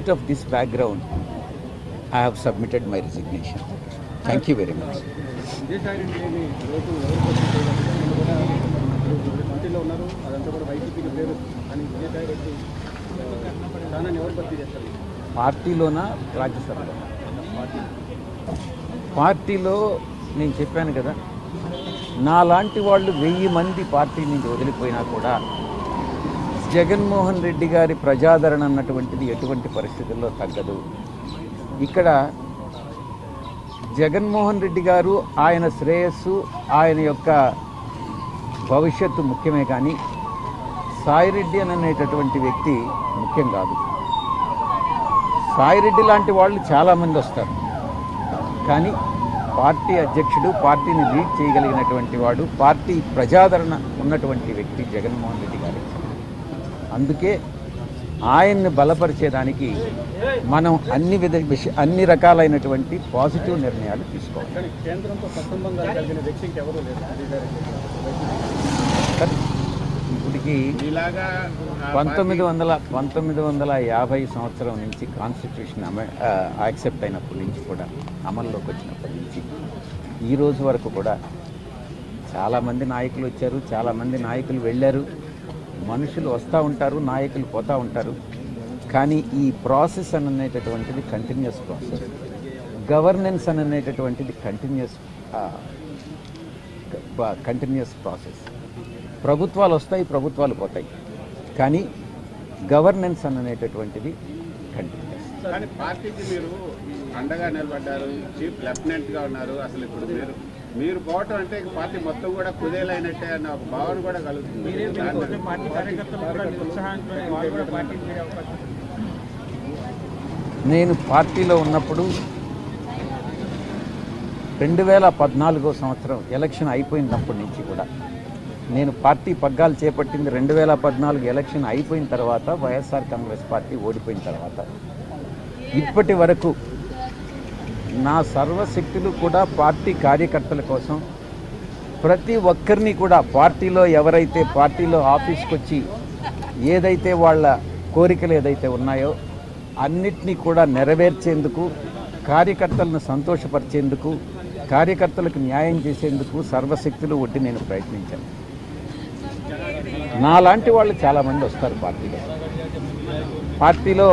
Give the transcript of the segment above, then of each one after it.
light of this background, I have submitted my resignation. Thank you very much. పార్టీలోనా రాజ్యసభలో పార్టీలో నేను చెప్పాను కదా నాలాంటి వాళ్ళు వెయ్యి మంది పార్టీ నుంచి వదిలిపోయినా కూడా జగన్మోహన్ రెడ్డి గారి ప్రజాదరణ అన్నటువంటిది ఎటువంటి పరిస్థితుల్లో తగ్గదు. ఇక్కడ జగన్మోహన్ రెడ్డి గారు ఆయన శ్రేయస్సు ఆయన యొక్క భవిష్యత్తు ముఖ్యమే కానీ సాయిరెడ్డి అని అనేటటువంటి వ్యక్తి ముఖ్యం కాదు. సాయిరెడ్డి లాంటి వాళ్ళు చాలామంది వస్తారు. కానీ పార్టీ అధ్యక్షుడు పార్టీని లీడ్ చేయగలిగినటువంటి వాడు పార్టీ ప్రజాదరణ ఉన్నటువంటి వ్యక్తి జగన్మోహన్ రెడ్డి గారు. అందుకే ఆయన్ని బలపరిచేదానికి మనం అన్ని విధ విష అన్ని రకాలైనటువంటి పాజిటివ్ నిర్ణయాలు తీసుకోవాలి. ఇప్పటికి పంతొమ్మిది వందల పంతొమ్మిది వందల యాభై సంవత్సరం నుంచి కాన్స్టిట్యూషన్ అమ యాక్సెప్ట్ అయినప్పటి నుంచి కూడా అమల్లోకి వచ్చినప్పటి నుంచి ఈ రోజు వరకు కూడా చాలామంది నాయకులు వచ్చారు చాలామంది నాయకులు వెళ్ళారు. మనుషులు వస్తూ ఉంటారు నాయకులు పోతూ ఉంటారు. కానీ ఈ ప్రాసెస్ అని అనేటటువంటిది కంటిన్యూస్ ప్రాసెస్ గవర్నెన్స్ అని అనేటటువంటిది కంటిన్యూస్ కంటిన్యూస్ ప్రాసెస్ ప్రభుత్వాలు వస్తాయి ప్రభుత్వాలు పోతాయి. కానీ గవర్నెన్స్ అని అనేటటువంటిది కంటిన్యూస్ కానీ పార్టీకి మీరు అండగా నిలబడ్డారు చీఫ్ లెఫ్టినెంట్గా ఉన్నారు అసలు ఇప్పుడు మీరు మీరు పోవటం అంటే పార్టీ మొత్తం కూడా కుదేలైనట్టే అన్న ఒక భావన కూడా కలుగుతుంది. నేను పార్టీలో ఉన్నప్పుడు రెండు వేల పద్నాలుగో సంవత్సరం ఎలక్షన్ అయిపోయినప్పటి నుంచి కూడా నేను పార్టీ పగ్గాలు చేపట్టింది రెండు వేల పద్నాలుగు ఎలక్షన్ అయిపోయిన తర్వాత వైఎస్ఆర్ కాంగ్రెస్ పార్టీ ఓడిపోయిన తర్వాత ఇప్పటి వరకు నా సర్వశక్తులు కూడా పార్టీ కార్యకర్తల కోసం. ప్రతి ఒక్కరిని కూడా పార్టీలో ఎవరైతే పార్టీలో ఆఫీస్కి వచ్చి ఏదైతే వాళ్ళ కోరికలు ఏదైతే ఉన్నాయో అన్నిటినీ కూడా నెరవేర్చేందుకు కార్యకర్తలను సంతోషపరిచేందుకు కార్యకర్తలకు న్యాయం చేసేందుకు సర్వశక్తులు ఒడ్డి నేను ప్రయత్నించాను. నాలాంటి వాళ్ళు చాలామంది వస్తారు పార్టీలో. పార్టీలో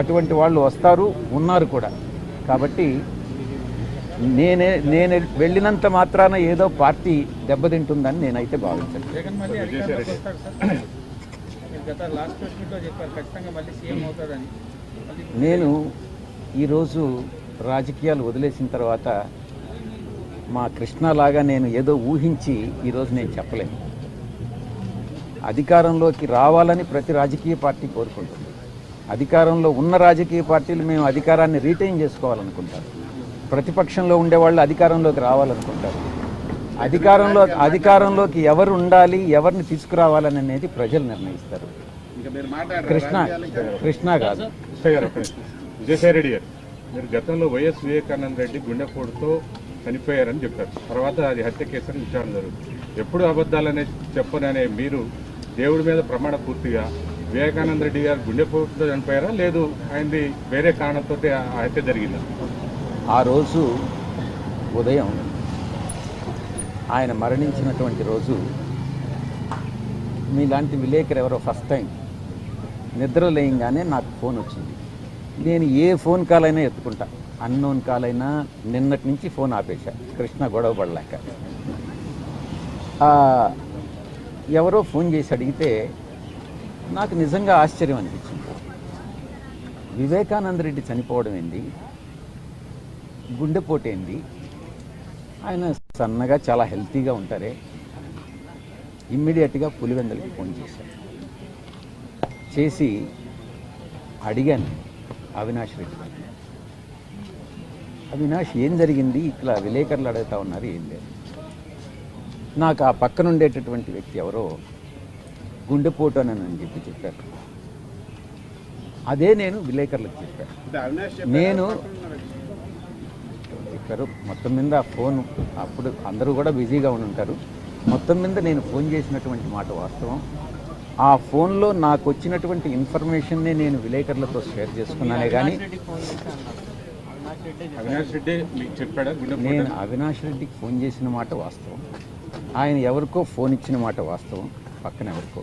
అటువంటి వాళ్ళు వస్తారు ఉన్నారు కూడా. కాబట్టి నేనే నేను వెళ్ళినంత మాత్రాన ఏదో పార్టీ దెబ్బతింటుందని నేనైతే భావించను. మళ్ళీ నేను ఈరోజు రాజకీయాలు వదిలేసిన తర్వాత మా కృష్ణలాగా నేను ఏదో ఊహించి ఈరోజు నేను చెప్పలేను. అధికారంలోకి రావాలని ప్రతి రాజకీయ పార్టీ కోరుకుంటుంది. అధికారంలో ఉన్న రాజకీయ పార్టీలు మేము అధికారాన్ని రీటైన్ చేసుకోవాలనుకుంటారు. ప్రతిపక్షంలో ఉండేవాళ్ళు అధికారంలోకి రావాలనుకుంటారు. అధికారంలో అధికారంలోకి ఎవరు ఉండాలి ఎవరిని తీసుకురావాలని అనేది ప్రజలు నిర్ణయిస్తారు. ఇంకా మీరు మాట్లాడారు? కృష్ణ కృష్ణ కాదు. విజయసాయి గారు ఒక్క నిమిషం. విజయసాయి రెడ్డి గారు మీరు గతంలో వైఎస్ వివేకానంద రెడ్డి గుండెపోటుతో చనిపోయారని చెప్పారు. తర్వాత అది హత్య కేసు అని విచారణ జరుగుతుంది. ఎప్పుడు అబద్ధాలనే చెప్పననే మీరు దేవుడి మీద ప్రమాణ పూర్తిగా వివేకానంద రెడ్డి గారు గుండెపోటుతో చనిపోయారా? లేదు ఆయనది వేరే కారణంతో ఆ హత్య జరిగిందా? ఆ రోజు ఉదయం ఆయన మరణించినటువంటి రోజు మీలాంటి విలేకరు ఎవరో ఫస్ట్ టైం నిద్ర లేయంగానే నాకు ఫోన్ వచ్చింది. నేను ఏ ఫోన్ కాల్ అయినా ఎత్తుకుంటా. అన్నోన్ కాల్ అయినా నిన్నటి నుంచి ఫోన్ ఆపేశా. కృష్ణ గొడవ పడలేక. ఎవరో ఫోన్ చేసి అడిగితే నాకు నిజంగా ఆశ్చర్యం అనిపించింది. వివేకానంద రెడ్డి చనిపోవడం ఏంది? గుండెపోటు ఏంది? ఆయన సన్నగా చాలా హెల్తీగా ఉంటారే? ఇమ్మీడియట్గా పులివెందలకి ఫోన్ చేశాను చేసి అడిగాను అవినాష్ రెడ్డి అవినాష్ ఏం జరిగింది? ఇట్లా విలేకరులు అడుగుతా ఉన్నారు ఏం లేదు. నాకు ఆ పక్కన ఉండేటటువంటి వ్యక్తి ఎవరో గుండెపోటు అని అని చెప్పి చెప్పారు. అదే నేను విలేకరులకు చెప్పాను. అంటే అవినాష్ నేను చెప్పారు మొత్తం మీద ఫోన్ అప్పుడు అందరూ కూడా బిజీగా ఉండి ఉంటారు మొత్తం మీద నేను ఫోన్ చేసినటువంటి మాట వాస్తవం. ఆ ఫోన్లో నాకు వచ్చినటువంటి ఇన్ఫర్మేషన్నే నేను విలేకరులతో షేర్ చేసుకున్నానే కానీ అవినాష్ రెడ్డి మీకు చెప్పాడా? గుండెపోటు నేను అవినాష్ రెడ్డికి ఫోన్ చేసిన మాట వాస్తవం. ఆయన ఎవరికో ఫోన్ ఇచ్చిన మాట వాస్తవం. పక్కన ఎవరికో.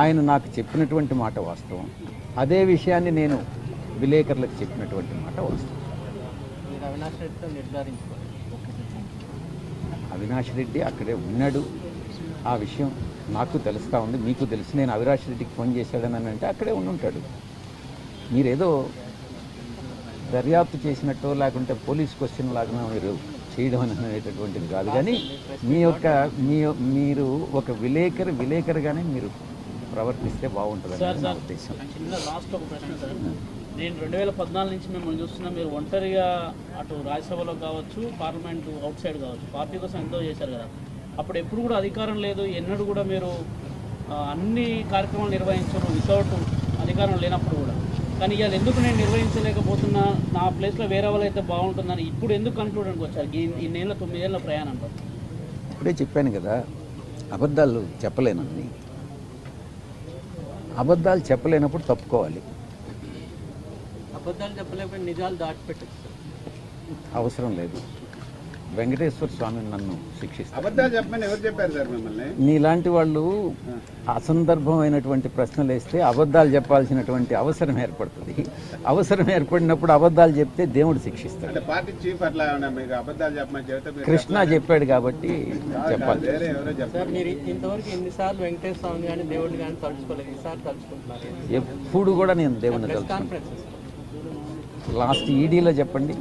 ఆయన నాకు చెప్పినటువంటి మాట వాస్తవం. అదే విషయాన్ని నేను విలేకరులకు చెప్పినటువంటి మాట వాస్తవం. అవినాష్ రెడ్డి అక్కడే ఉన్నాడు. ఆ విషయం నాకు తెలుస్తూ ఉంది. మీకు తెలుసు నేను అవినాష్ రెడ్డికి ఫోన్ చేశాడని అంటే అక్కడే ఉండి ఉంటాడు మీరేదో దర్యాప్తు చేసినట్టు లేకుంటే పోలీస్ క్వశ్చన్ లాగా మీరు చేయడం అని అనేటటువంటిది కాదు. కానీ మీ యొక్క మీ మీరు ఒక విలేకరి విలేకరిగానే మీరు ప్రవర్తిస్తే బాగుంటుందని నా ఉద్దేశం. లాస్ట్ ఒక ప్రశ్న సార్. నేను రెండు వేల పద్నాలుగు నుంచి మిమ్మల్ని చూస్తున్నా మీరు ఒంటరిగా అటు రాజ్యసభలో కావచ్చు పార్లమెంట్ అవుట్ సైడ్ కావచ్చు పార్టీ కోసం ఎంతో చేశారు కదా. అప్పుడు ఎప్పుడు కూడా అధికారం లేదు ఎన్నడూ కూడా మీరు అన్ని కార్యక్రమాలు నిర్వహించరు వితౌట్ అధికారం లేనప్పుడు కూడా. కానీ ఇవాళ ఎందుకు నేను నిర్వహించలేకపోతున్నా నా ప్లేస్లో వేరే వాళ్ళు అయితే బాగుంటుందని ఇప్పుడు ఎందుకు కన్క్లూడెన్కి వచ్చారు? ఈ ఇన్నేళ్ళ తొమ్మిదేళ్ళ ప్రయాణంలో. ఇప్పుడే చెప్పాను కదా అబద్ధాలు చెప్పలేనని అబద్ధాలు చెప్పలేనప్పుడు తప్పుకోవాలి. అబద్ధాలు చెప్పలేకపోతే నిజాలు దాచిపెట్టచ్చు అవసరం లేదు. వెంకటేశ్వర స్వామి నన్ను శిక్షిస్తారు. అబద్ధాలు చెప్పమని ఎవరు చెప్పారు సార్ మిమ్మల్ని? నీలాంటి వాళ్ళు అసందర్భమైనటువంటి ప్రశ్నలు వేస్తే అబద్ధాలు చెప్పాల్సినటువంటి అవసరం ఏర్పడుతుంది. అవసరం ఏర్పడినప్పుడు అబద్ధాలు చెప్తే దేవుడు శిక్షిస్తాడు. కృష్ణ చెప్పాడు కాబట్టి చెప్పాలి. దేవుడిని ఎప్పుడు కూడా నేను తలుచుకుంటాను కాన్ఫరెన్స్. లాస్ట్ ఈడీలో చెప్పండి.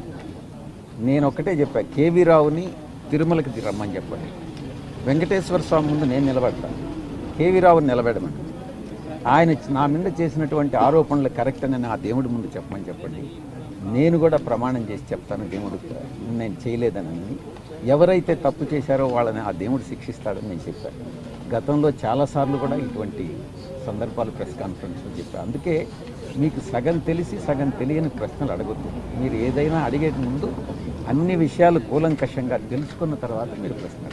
నేను ఒక్కటే చెప్పా కేవీ రావుని తిరుమలకి రమ్మని చెప్పండి. వెంకటేశ్వర స్వామి ముందు నేను నిలబడతాను కేవీ రావుని నిలబెడమని. ఆయన నా మీద చేసినటువంటి ఆరోపణలు కరెక్ట్ అని ఆ దేవుడి ముందు చెప్పమని చెప్పండి. నేను కూడా ప్రమాణం చేసి చెప్తాను దేవుడు నేను చేయలేదని. ఎవరైతే తప్పు చేశారో వాళ్ళని ఆ దేవుడు శిక్షిస్తాడని నేను చెప్పాను గతంలో చాలాసార్లు కూడా ఇటువంటి సందర్భాలు ప్రెస్ కాన్ఫరెన్స్లో చెప్పాను అందుకే మీకు సగం తెలిసి సగం తెలియని ప్రశ్నలు అడగొద్దు. మీరు ఏదైనా అడిగే ముందు అన్ని విషయాలు కూలంకషంగా తెలుసుకున్న తర్వాత మీరు ప్రశ్న?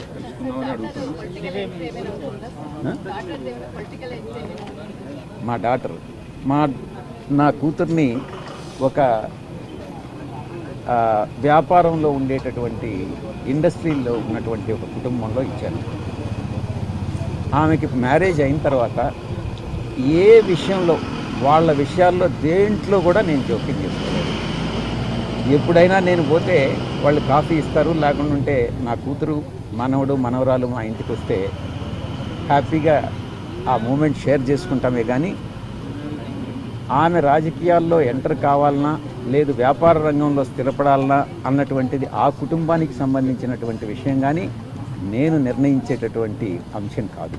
మా డాటర్ మా నా కూతుర్ని ఒక వ్యాపారంలో ఉండేటటువంటి ఇండస్ట్రీలో ఉన్నటువంటి ఒక కుటుంబంలో ఇచ్చాను. ఆమెకి మ్యారేజ్ అయిన తర్వాత ఏ విషయంలో వాళ్ళ విషయాల్లో దేంట్లో కూడా నేను జోక్యం చేసుకోలేదు. ఎప్పుడైనా నేను పోతే వాళ్ళు కాఫీ ఇస్తారు లేకుండా ఉంటే నా కూతురు మనవడు మనవరాలు మా ఇంటికి వస్తే హ్యాపీగా ఆ మూమెంట్ షేర్ చేసుకుంటామే కానీ ఆమె రాజకీయాల్లో ఎంటర్ కావాలన్నా లేదు వ్యాపార రంగంలో స్థిరపడాలన్నా అన్నటువంటిది ఆ కుటుంబానికి సంబంధించినటువంటి విషయం కానీ నేను నిర్ణయించేటటువంటి అంశం కాదు.